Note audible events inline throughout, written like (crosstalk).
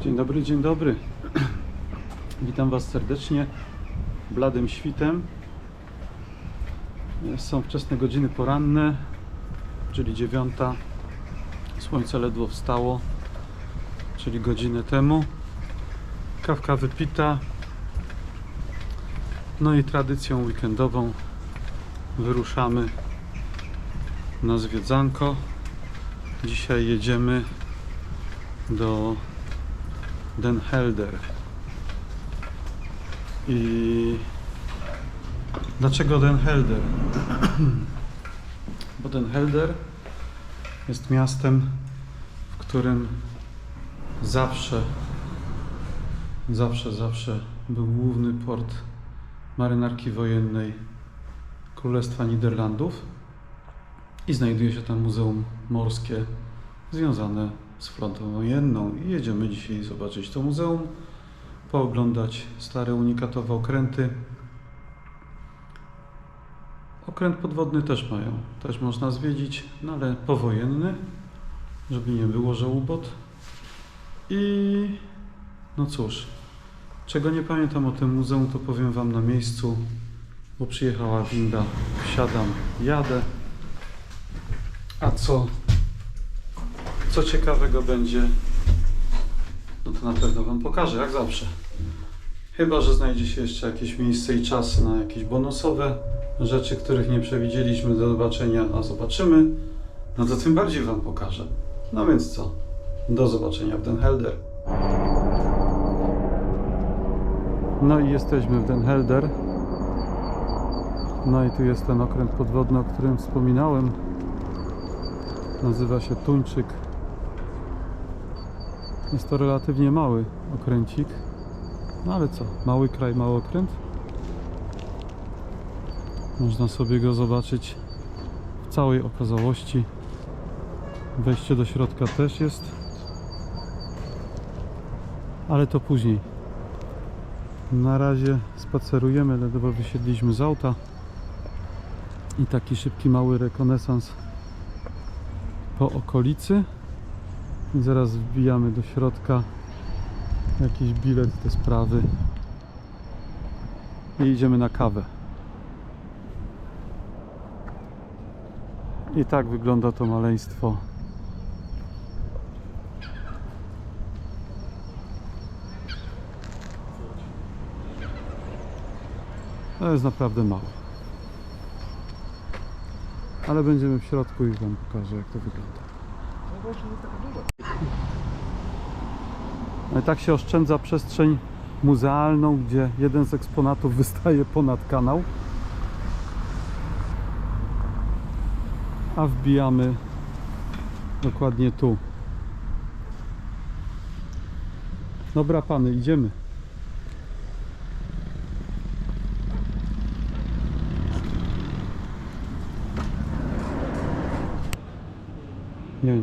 Dzień dobry, dzień dobry. (clears throat) Witam Was serdecznie bladym świtem. Są wczesne godziny poranne, czyli dziewiąta. Słońce ledwo wstało, czyli godzinę temu. Kawka wypita. No i tradycją weekendową wyruszamy na zwiedzanko. Dzisiaj jedziemy do Den Helder. I dlaczego Den Helder? (clears throat) Bo Den Helder jest miastem, w którym zawsze, zawsze, zawsze był główny port marynarki wojennej Królestwa Niderlandów i znajduje się tam muzeum morskie związane z flotą wojenną. I jedziemy dzisiaj zobaczyć to muzeum, pooglądać stare unikatowe okręty. Okręt podwodny też mają, też można zwiedzić, no ale powojenny, żeby nie było, że ubot. I no cóż, czego nie pamiętam o tym muzeum, to powiem Wam na miejscu, bo przyjechała winda, wsiadam, jadę. A co co ciekawego będzie, no to na pewno Wam pokażę, jak zawsze. Chyba, że znajdzie się jeszcze jakieś miejsce i czas na jakieś bonusowe rzeczy, których nie przewidzieliśmy do zobaczenia, a zobaczymy, no to tym bardziej Wam pokażę. No więc co? Do zobaczenia w Den Helder. No i jesteśmy w Den Helder. No i tu jest ten okręt podwodny, o którym wspominałem. Nazywa się Tuńczyk. Jest to relatywnie mały okręcik. No ale co? Mały kraj, mały okręt. Można sobie go zobaczyć w całej okazałości. Wejście do środka też jest. Ale to później. Na razie spacerujemy, ledwo wysiedliśmy z auta. I taki szybki, mały rekonesans po okolicy. Zaraz wbijamy do środka jakiś bilet, te sprawy. I idziemy na kawę. I tak wygląda to maleństwo. To jest naprawdę małe. Ale będziemy w środku i Wam pokażę jak to wygląda. No i tak się oszczędza przestrzeń muzealną, gdzie jeden z eksponatów wystaje ponad kanał. A wbijamy dokładnie tu. Dobra pany, idziemy.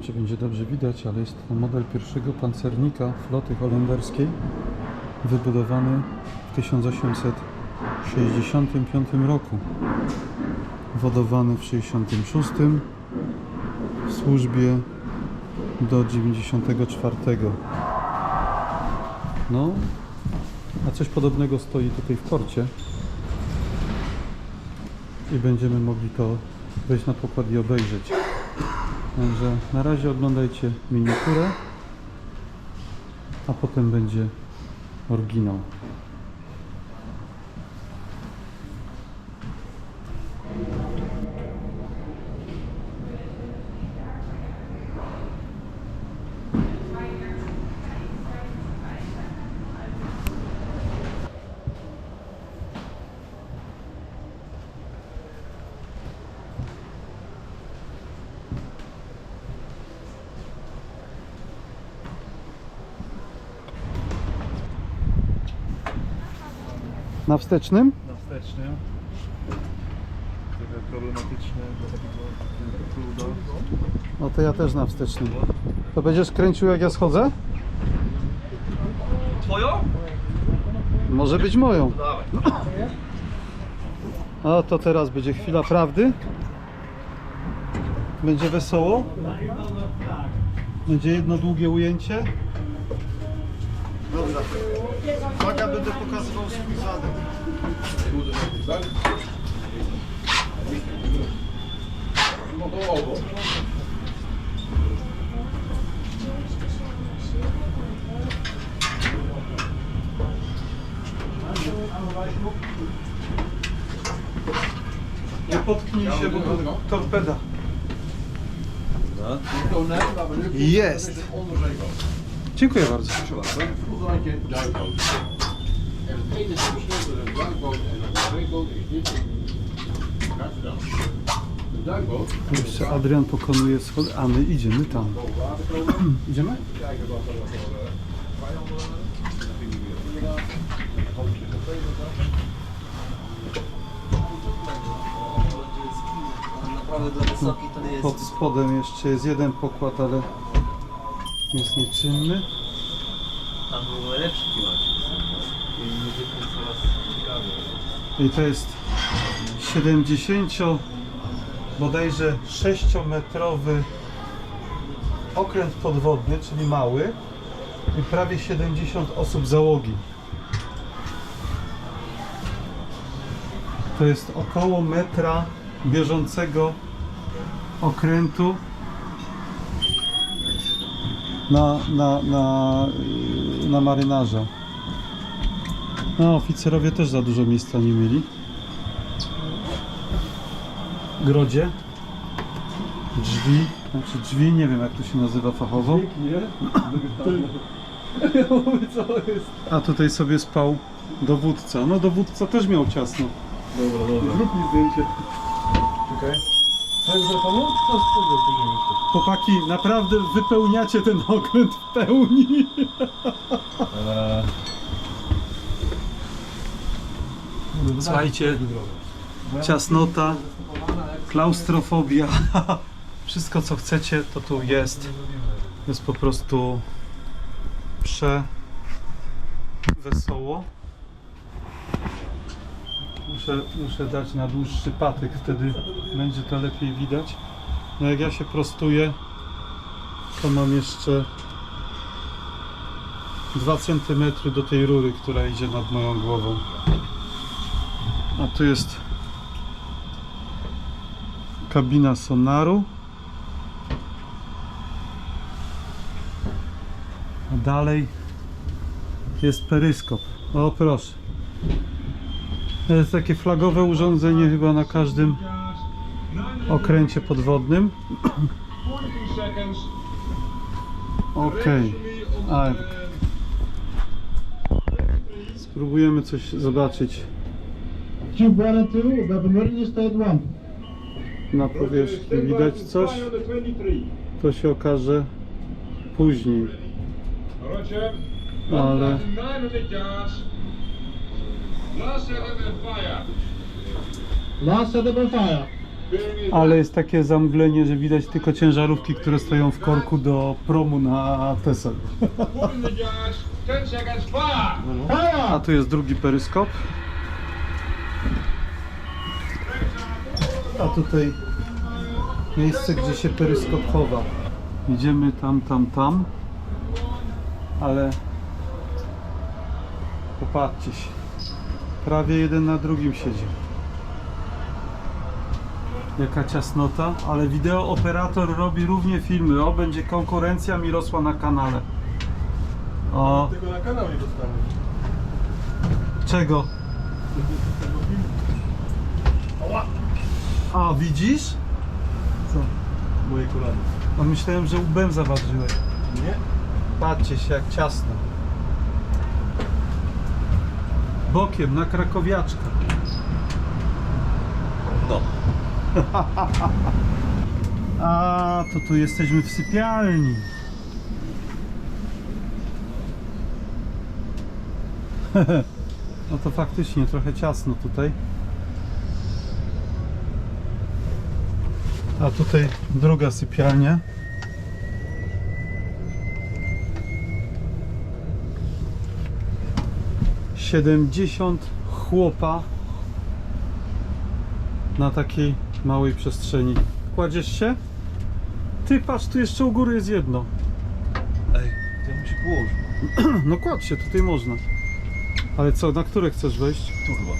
Czy będzie dobrze widać, ale jest to model pierwszego pancernika floty holenderskiej, wybudowany w 1865 roku. Wodowany w 66 w służbie do 94. No, a coś podobnego stoi tutaj w porcie. I będziemy mogli to wejść na pokład i obejrzeć. Także na razie oglądajcie miniaturę, a potem będzie oryginał. Na wstecznym? na wstecznym. Trochę problematyczne dla takiego kluda. No to ja też na wstecznym. To będziesz kręcił jak ja schodzę? Twoją? Może być moją. A to teraz będzie chwila prawdy. Będzie wesoło. Będzie jedno długie ujęcie. Uwaga, będę pokazywał swój zadek. Nie potknij się, bo to torpeda. Jest! Dziękuję bardzo. Jeszcze Adrian pokonuje schody, a my idziemy tam. (clears throat) Idziemy? Pod spodem jeszcze jest jeden pokład, ale jest nieczynny. Tam był najlepszy klimat. I to jest 70 bodajże 6-metrowy okręt podwodny, czyli mały i prawie 70 osób załogi. To jest około metra bieżącego okrętu na, na, na, na marynarza. No, oficerowie też za dużo miejsca nie mieli. Grodzie. Drzwi. Znaczy drzwi, nie wiem jak to się nazywa fachowo. A tutaj sobie spał dowódca. No dowódca też miał ciasno. Zrób mi zdjęcie. Czekaj. Chcesz, że pomóc? Później jeszcze. Chłopaki, naprawdę wypełniacie ten okręt w pełni. Słuchajcie, ciasnota, klaustrofobia, (laughs) wszystko co chcecie to tu jest. Jest po prostu prze wesoło. Muszę, muszę dać na dłuższy patyk, wtedy będzie to lepiej widać. No jak ja się prostuję, to mam jeszcze 2 cm do tej rury, która idzie nad moją głową. A tu jest kabina sonaru. A dalej jest peryskop. O proszę. To jest takie flagowe urządzenie chyba na każdym okręcie podwodnym. (clears throat) Okej. Spróbujemy coś zobaczyć Tube 1 and 2, we have emergency state 1. na powierzchni. Widać coś? To się okaże później. Ale 900 yards. Last setup and fire. Last setup and fire. Bearing is Ale jest takie zamglenie, że widać tylko ciężarówki, które stoją w korku do promu na Tesel. 400 yards. 10 seconds fire. A tu jest drugi peryskop. A tutaj miejsce, gdzie się peryskop chowa. Idziemy tam, tam, tam. Ale popatrzcie się. Prawie jeden na drugim siedzi. Jaka ciasnota, ale wideooperator robi równie filmy. O, będzie konkurencja mi rosła na kanale. O, Tego na kanał nie dostanę. Czego? A, widzisz? Co? Moje kolano. A myślałem, że łbem zaważyłeś. Nie? Patrzcie się, jak ciasno. Bokiem, na krakowiaczka. No. (laughs) A, to tu jesteśmy w sypialni. (laughs) No to faktycznie trochę ciasno tutaj. A tutaj druga sypialnia. Siedemdziesiąt chłopa na takiej małej przestrzeni. Kładziesz się? Ty patrz, tu jeszcze u góry jest jedno. Ej, to ja bym się położył. (clears throat) No kładź się, tutaj można. Ale co, na które chcesz wejść? Tu chyba.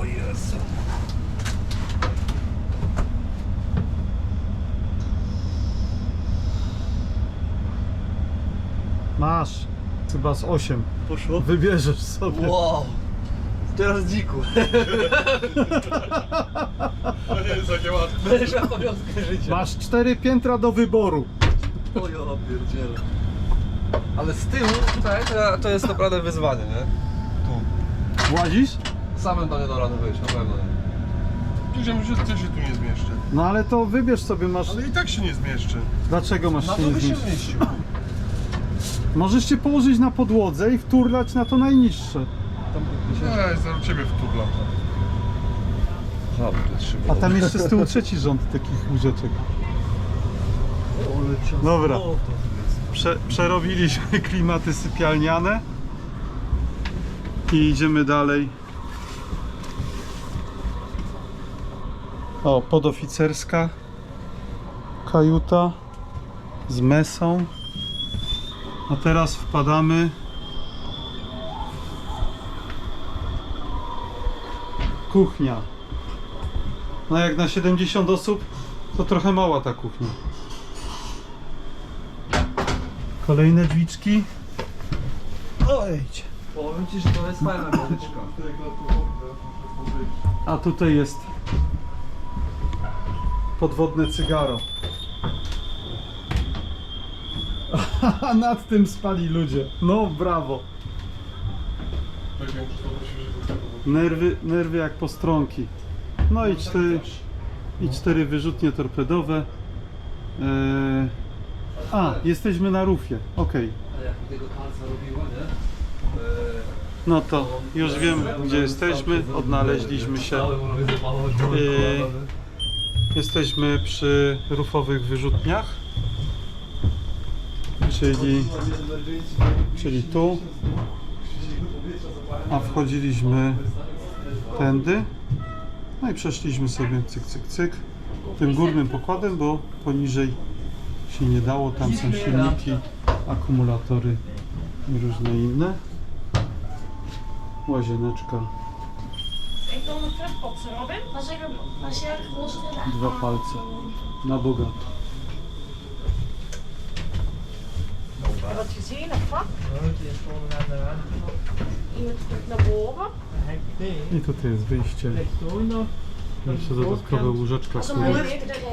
O Jezu. Masz. Chyba z 8. Poszło? Wybierzesz sobie. Wow. Teraz dziku. To nie jest takie łatwe. Będziesz miał życia. Masz cztery piętra do wyboru. O ja pierdzielę. Ale z tyłu tutaj to, to jest naprawdę wyzwanie, nie? Włazisz? Samym to nie da rady wyjść, na pewno nie. Wiedziałem, że ty się tu nie zmieszczę. No ale to wybierz sobie, masz... Ale i tak się nie zmieszczę. Dlaczego masz Na się to nie by się zmieścić? mieścił. Możesz się położyć na podłodze i wturlać na to najniższe. Ej, zaraz ciebie jest szybko. A tam jeszcze z tyłu trzeci rząd takich łóżeczek. Dobra. Prze przerobiliśmy klimaty sypialniane i idziemy dalej. O, podoficerska kajuta z mesą. A teraz wpadamy kuchnia. No jak na 70 osób to trochę mała ta kuchnia. Kolejne drzwiczki. Ojdź. Powiem ci, że to jest fajna muzyczka. A tutaj jest podwodne cygaro. A nad tym spali ludzie. No brawo. Nerwy, nerwy jak postronki. No i cztery, i cztery wyrzutnie torpedowe. Eee, a, jesteśmy na rufie. Okej. No to już wiem gdzie jesteśmy. Odnaleźliśmy się. Yy, Jesteśmy przy rufowych wyrzutniach, czyli, czyli tu, a wchodziliśmy tędy, no i przeszliśmy sobie cyk, cyk, cyk, tym górnym pokładem, bo poniżej się nie dało, tam są silniki, akumulatory i różne inne. Łazieneczka, dwa palce, na bogato. Je wat gezien of wat? Iemand komt naar boven. I tutaj jest wyjście. Jeszcze dodatkowe łóżeczka, które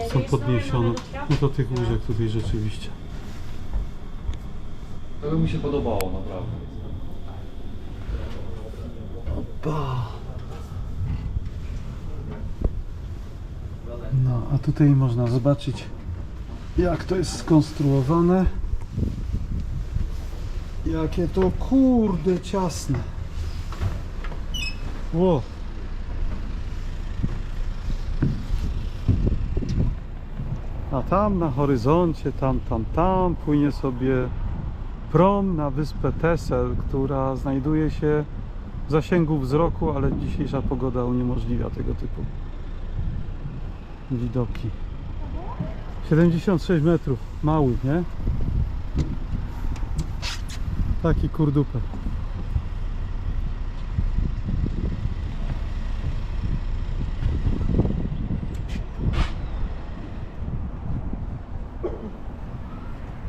są is, podniesione. No to tych łóżek tutaj rzeczywiście. To by mi się podobało, naprawdę. No, a tutaj można zobaczyć jak to jest skonstruowane. Jakie to kurde ciasne. Ło. A tam na horyzoncie, tam, tam, tam płynie sobie prom na wyspę Tesel, która znajduje się w zasięgu wzroku, ale dzisiejsza pogoda uniemożliwia tego typu widoki. 76 metrów, mały, nie? Taki kurdupel.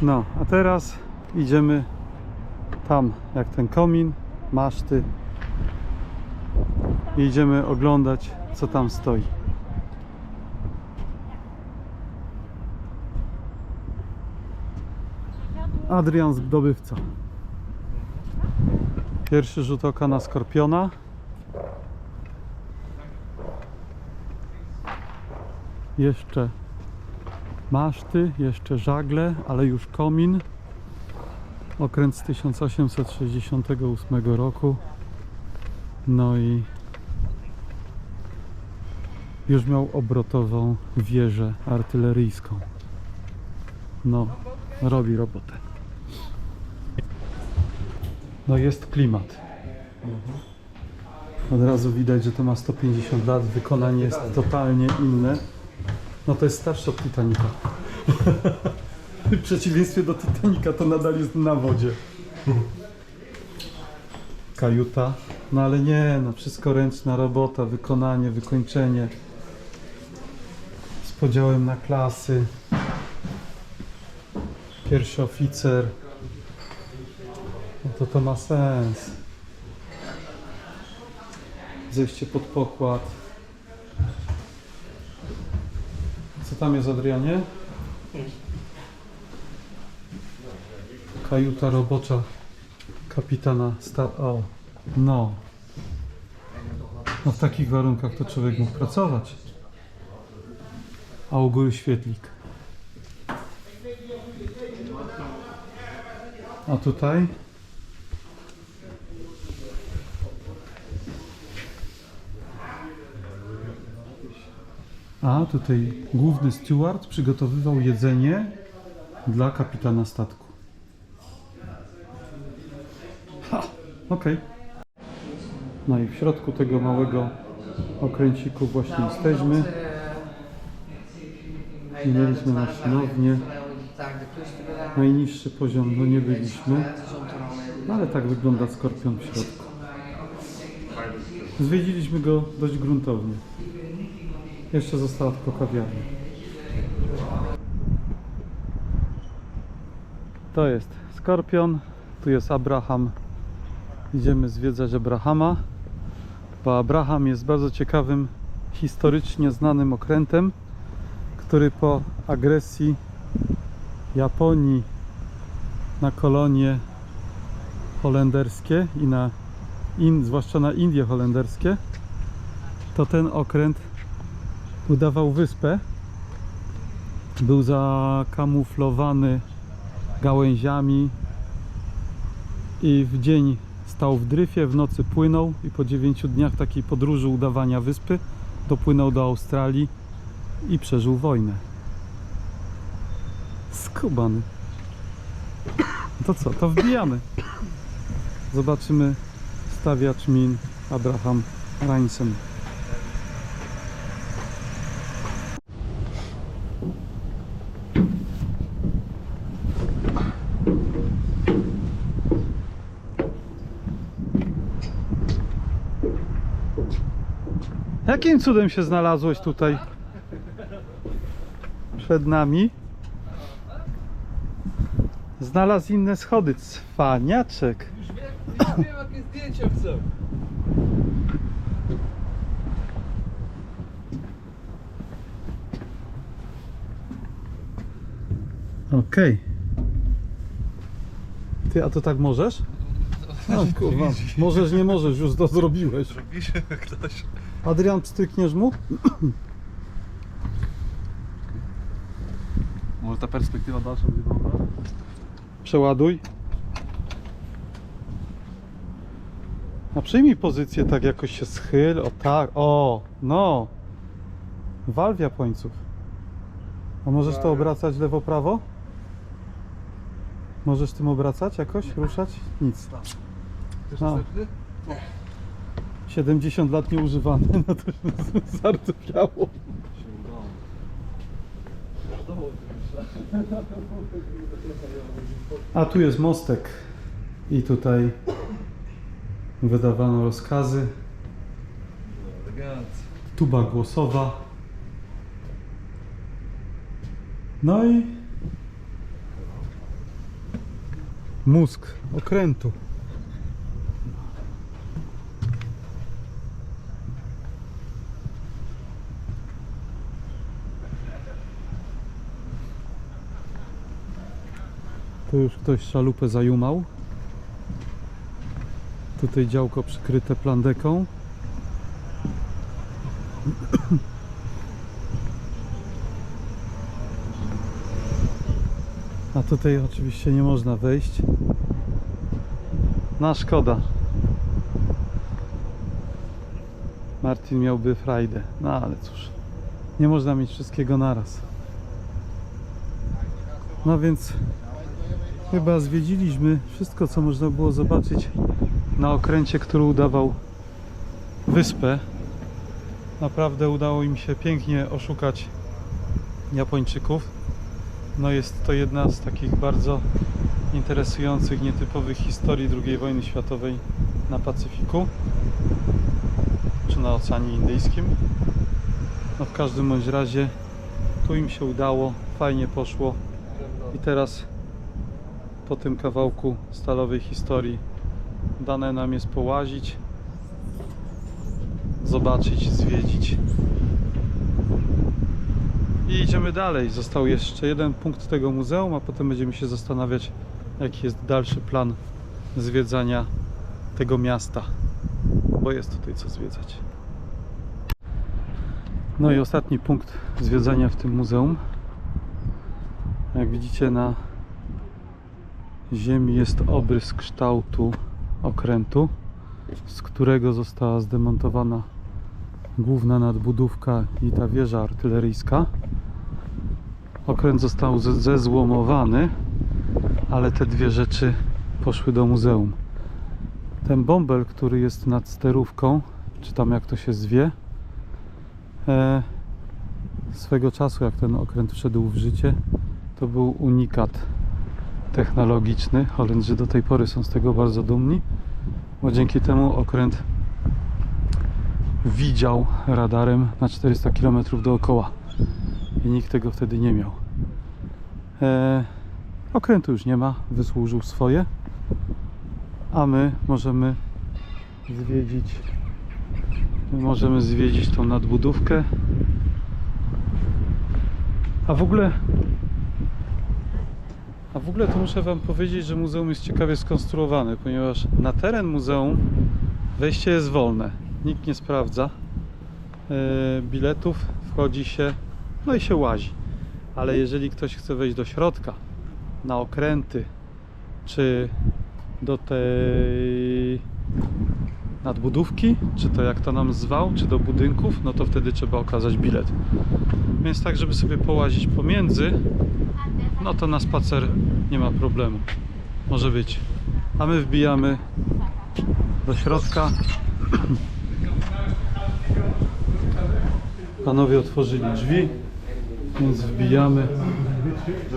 No, a teraz idziemy tam, jak ten komin, maszty. I idziemy oglądać, co tam stoi. Adrian zdobywca. Pierwszy rzut oka na skorpiona. Jeszcze maszty, jeszcze żagle, ale już komin. Okręt z 1868 roku. No i już miał obrotową wieżę artyleryjską. No, robi robotę. No jest klimat. Od razu widać, że to ma 150 lat, wykonanie jest totalnie inne. No to jest starszy od Titanica. (laughs) W przeciwieństwie do Titanica to nadal jest na wodzie. Kajuta. No ale nie, no wszystko ręczna robota, wykonanie, wykończenie. Z podziałem na klasy. Pierwszy oficer. To to ma sens. Zejście pod pokład. Co tam jest, Adrianie? Kajuta robocza kapitana sta... O, no. No w takich warunkach to człowiek mógł pracować. A u góry świetlik. A tutaj? A tutaj główny steward przygotowywał jedzenie dla kapitana statku. Ha, okej. No i w środku tego małego okręciku właśnie jesteśmy. Mieliśmy maszynownię. Najniższy poziom, no nie byliśmy. No ale tak wygląda skorpion w środku. Zwiedziliśmy go dość gruntownie. Jeszcze została tylko kawiarnia. To jest Skorpion, tu jest Abraham. Idziemy zwiedzać Abrahama, bo Abraham jest bardzo ciekawym, historycznie znanym okrętem, który po agresji Japonii na kolonie holenderskie i na in, zwłaszcza na Indie holenderskie, to ten okręt udawał wyspę. Był zakamuflowany gałęziami i w dzień stał w dryfie, w nocy płynął i po 9 dniach takiej podróży udawania wyspy dopłynął do Australii i przeżył wojnę. Skubany. To co, to wbijamy. Zobaczymy stawiacz min Abraham Reinsen. Jakim cudem się znalazłeś tutaj? Przed nami. Znalazł inne schody. Cwaniaczek. Już wiem, jakie zdjęcie chcę. Okej. Ty, a to tak możesz? No kurwa, możesz, nie możesz, już to zrobiłeś. Ktoś. Adrian, pstrykniesz mu? Może ta perspektywa dalsza będzie dobra? Przeładuj. A przyjmij pozycję tak jakoś się schyl, o tak, o, no. Wal w Japońców. A możesz to obracać lewo-prawo? Możesz tym obracać jakoś, ruszać? Nic. Chcesz No. następny? 70 lat nieużywane, (laughs) no to już zardzewiało. A tu jest mostek i tutaj wydawano rozkazy. Tuba głosowa. No i mózg okrętu. Tu już ktoś szalupę zajumał. Tutaj działko przykryte plandeką. A tutaj oczywiście nie można wejść. Na szkoda. Martin miałby frajdę. No ale cóż. Nie można mieć wszystkiego naraz. No więc chyba zwiedziliśmy wszystko, co można było zobaczyć na okręcie, który udawał wyspę. Naprawdę udało im się pięknie oszukać Japończyków. No jest to jedna z takich bardzo interesujących, nietypowych historii II wojny światowej na Pacyfiku czy na Oceanie Indyjskim. No w każdym bądź razie tu im się udało, fajnie poszło i teraz po tym kawałku stalowej historii dane nam jest połazić, zobaczyć, zwiedzić. I idziemy dalej. Został jeszcze jeden punkt tego muzeum, a potem będziemy się zastanawiać, jaki jest dalszy plan zwiedzania tego miasta, bo jest tutaj co zwiedzać. No i ostatni punkt zwiedzania w tym muzeum. Jak widzicie na ziemi jest obrys kształtu okrętu, z którego została zdemontowana główna nadbudówka i ta wieża artyleryjska. Okręt został ze- zezłomowany, ale te dwie rzeczy poszły do muzeum. Ten bąbel, który jest nad sterówką, czy tam jak to się zwie, e, swego czasu, jak ten okręt wszedł w życie, to był unikat technologiczny. Holendrzy do tej pory są z tego bardzo dumni, bo dzięki temu okręt widział radarem na 400 km dookoła i nikt tego wtedy nie miał. E, okrętu już nie ma, wysłużył swoje, a my możemy zwiedzić my możemy zwiedzić tą nadbudówkę. A w ogóle a w ogóle to muszę Wam powiedzieć, że muzeum jest ciekawie skonstruowane, ponieważ na teren muzeum wejście jest wolne. Nikt nie sprawdza e, biletów, wchodzi się, no i się łazi. Ale jeżeli ktoś chce wejść do środka, na okręty, czy do tej nadbudówki, czy to jak to nam zwał, czy do budynków, no to wtedy trzeba okazać bilet. Więc tak, żeby sobie połazić pomiędzy, no to na spacer nie ma problemu. Może być. A my wbijamy do środka. Panowie otworzyli drzwi, więc wbijamy.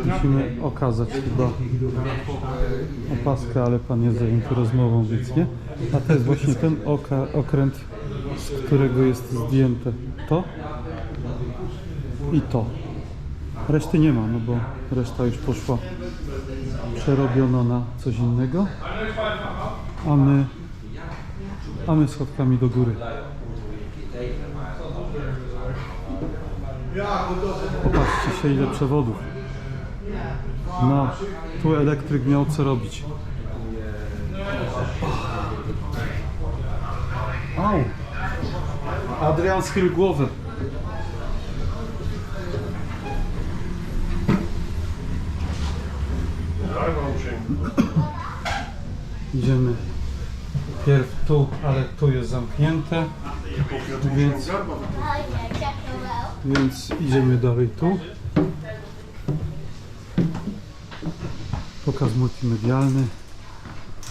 Musimy okazać chyba opaskę, ale pan jest zajęty rozmową, więc nie. A to jest właśnie ten okręt, z którego jest zdjęte to i to. Reszty nie ma, no bo reszta już poszła przerobiono na coś innego. A my, a my schodkami do góry. Popatrzcie się ile przewodów. No, tu elektryk miał co robić. Au! Adrian schyl głowę. Idziemy pierw tu, ale tu jest zamknięte. Więc, więc idziemy dalej tu. Pokaz multimedialny,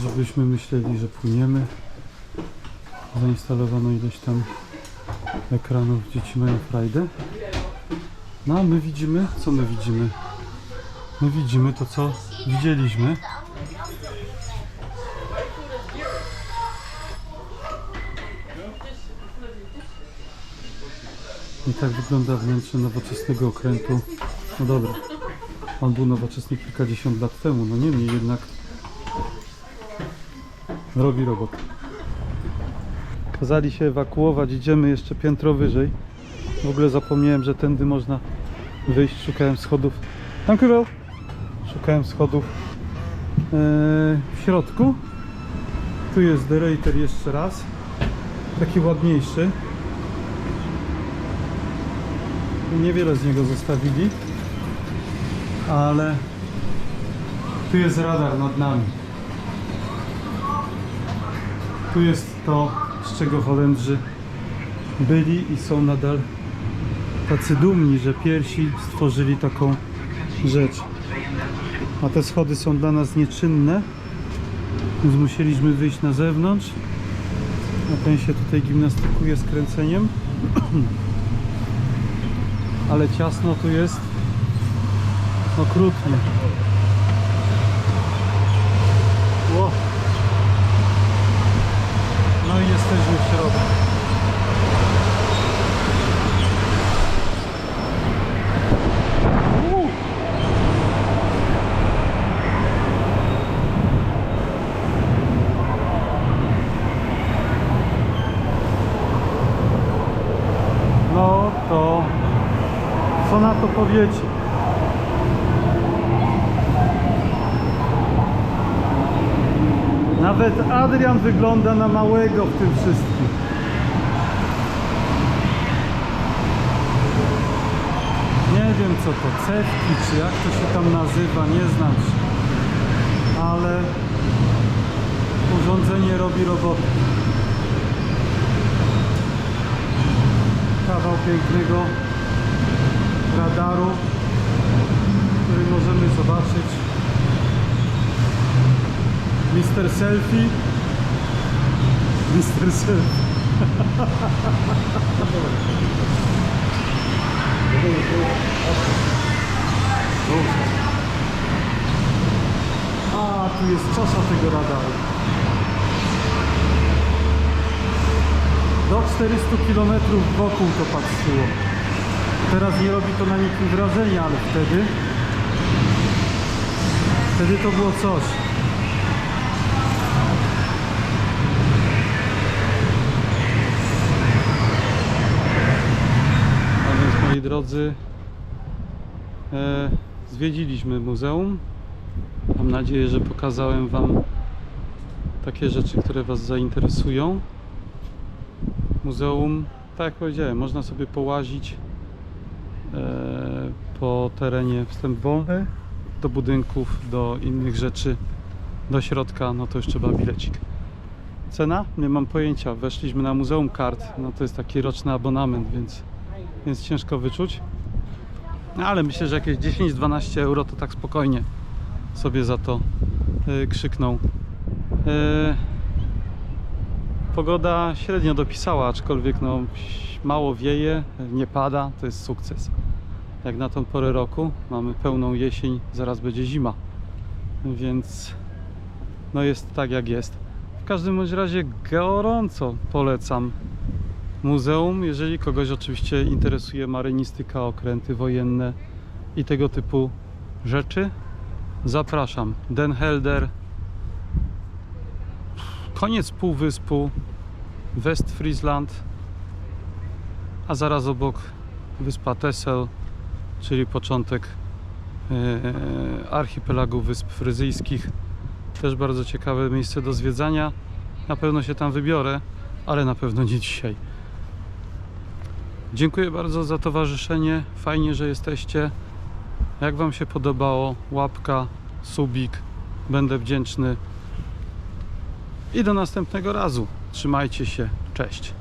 żebyśmy myśleli, że płyniemy. Zainstalowano ileś tam ekranów, dzieci mają frajdę. No a my widzimy, co my widzimy? My widzimy to, co widzieliśmy. Tak wygląda wnętrze nowoczesnego okrętu. No dobra, on był nowoczesny kilkadziesiąt lat temu, no niemniej jednak robi robotę. Kazali się ewakuować, idziemy jeszcze piętro wyżej. W ogóle zapomniałem, że tędy można wyjść, szukałem schodów. Dziękuję. Szukałem schodów eee, w środku. Tu jest derater jeszcze raz. Taki ładniejszy. Niewiele z niego zostawili. Ale tu jest radar nad nami. Tu jest to, z czego Holendrzy byli i są nadal tacy dumni, że pierwsi stworzyli taką rzecz. A te schody są dla nas nieczynne, więc musieliśmy wyjść na zewnątrz. A ten się tutaj gimnastykuje z kręceniem. (clears throat) ale ciasno tu jest. No Okrutnie no i jesteśmy w środku. Nawet Adrian wygląda na małego w tym wszystkim. Nie wiem co to, cewki czy jak to się tam nazywa, nie znam się. Ale urządzenie robi robotę. Kawał pięknego radaru, który możemy zobaczyć. Mister Selfie. Mister Selfie. A, tu jest czasza tego radaru. Do 400 km wokół to patrzyło. Teraz nie robi to na nikim wrażenia, ale wtedy... Wtedy to było coś. A więc moi drodzy, e, zwiedziliśmy muzeum. Mam nadzieję, że pokazałem Wam takie rzeczy, które Was zainteresują. Muzeum, tak jak powiedziałem, można sobie połazić po terenie wstęp wolny do budynków, do innych rzeczy, do środka, no to już trzeba bilecik. Cena? Nie mam pojęcia. Weszliśmy na Muzeum Kart. No to jest taki roczny abonament, więc, więc ciężko wyczuć. No, ale myślę, że jakieś 10-12 euro to tak spokojnie sobie za to yy, krzykną. Yy, pogoda średnio dopisała, aczkolwiek no, mało wieje, nie pada, to jest sukces. Jak na tą porę roku mamy pełną jesień, zaraz będzie zima. Więc no jest tak jak jest. W każdym bądź razie gorąco polecam muzeum, jeżeli kogoś oczywiście interesuje marynistyka, okręty wojenne i tego typu rzeczy. Zapraszam. Den Helder, koniec półwyspu, Westfriesland, a zaraz obok wyspa Texel, czyli początek e, archipelagu Wysp Fryzyjskich. Też bardzo ciekawe miejsce do zwiedzania. Na pewno się tam wybiorę, ale na pewno nie dzisiaj. Dziękuję bardzo za towarzyszenie. Fajnie, że jesteście. Jak Wam się podobało, łapka, subik. Będę wdzięczny. I do następnego razu. Trzymajcie się. Cześć.